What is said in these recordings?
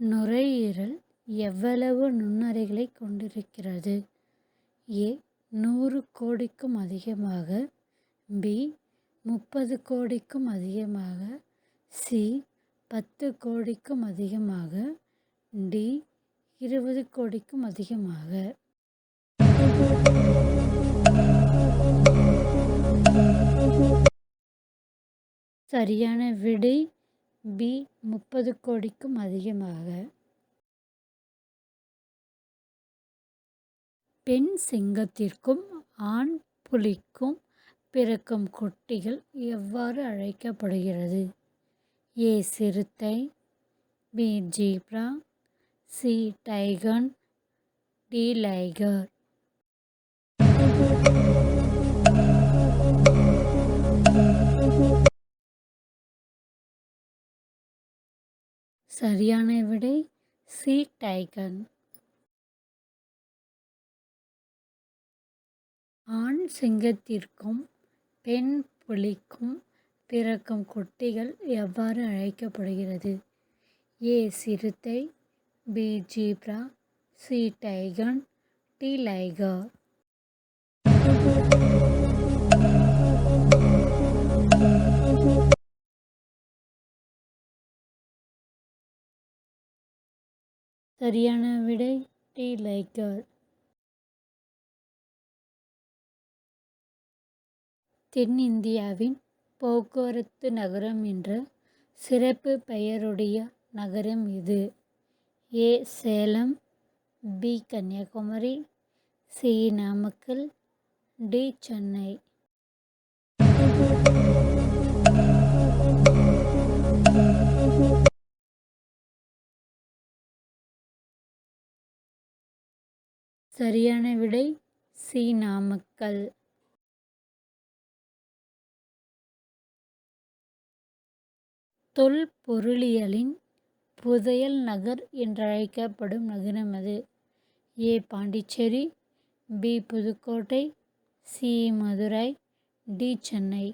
நுரையீரல் எவ்வளவு நுண்ணறைகளைக் கொண்டிருக்கிறது? ஏ நூறு கோடிக்கும் அதிகமாக பி முப்பது கோடிக்கும் அதிகமாக சி பத்து கோடிக்கும் அதிகமாக டி இருபது கோடிக்கும் அதிகமாக. சரியான விடை பி முப்பது கோடிக்கும் அதிகமாக. பெண் சிங்கத்திற்கும் ஆண் புலிக்கும் பிறக்கும் குட்டிகள் எவ்வாறு அழைக்கப்படுகிறது? ஏ சிறுத்தை B zebra C tigon D liger. சரியான விடை சி டைகன் ஆண் சிங்கத்திற்கும் பெண் புலிக்கும் பிறக்கும் குட்டிகள் எவ்வாறு அழைக்கப்படுகிறது? ஏ சிறுத்தை B zebra C tigon D liger. சரியான விடை டி. லைகர். தென்னிந்தியாவின் போக்குவரத்து நகரம் என்ற சிறப்பு பெயருடைய நகரம் இது. A. Salem B. Kanyakumari C. Namakkal D. Chennai. சரியான விடை சி நாமக்கல். தொல்பொருளியலின் புதையல் நகர் என்றழைக்கப்படும் நகரம் அது. A Pondicherry B Pudukkottai C Madurai D Chennai.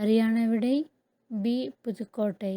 சரியான விடை பி. புதுக்கோட்டை.